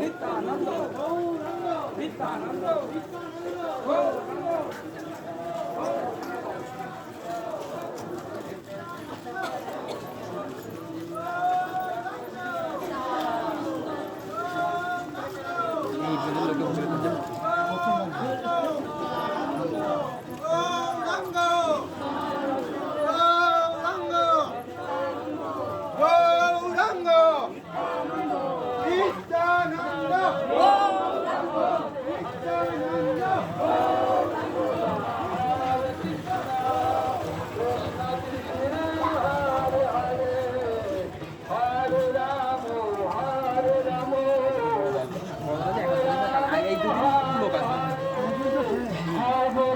Vitanando, Vitanando, Vitanando, Vitanando.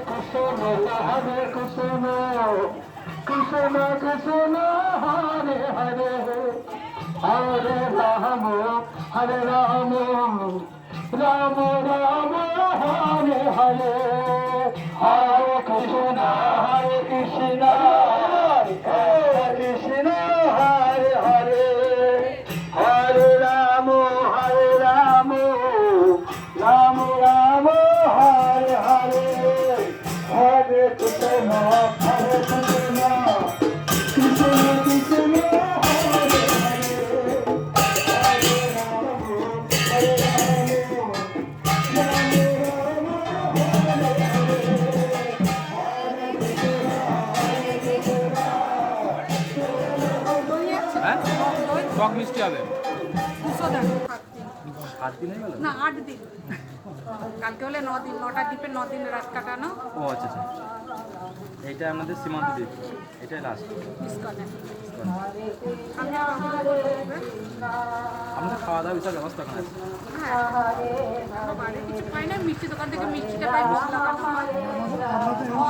হরে কুসুম কুসুম কুসুম হরে হরে হরে রাম হরে রাম রাম রাম হরে হরে হরে কৃষ্ণ হরে কৃষ্ণ টক মিষ্টি হবে দুশো দিন। হয়ে গেল না আট দিন। কালকে হলে ন দিন নটা দ্বীপে ন দিন রাত কাটানো। ও আচ্ছা আচ্ছা। এইটা আমাদের সীমান্ত দ্বীপ। এটাই লাস্ট। আমাদের খাওয়া দাওয়া বিশাল ব্যবস্থা ওখানে আছে। হ্যাঁ। কিছু পাই না মিষ্টি দোকান থেকে মিষ্টিটা পাই।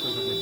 সুযোগ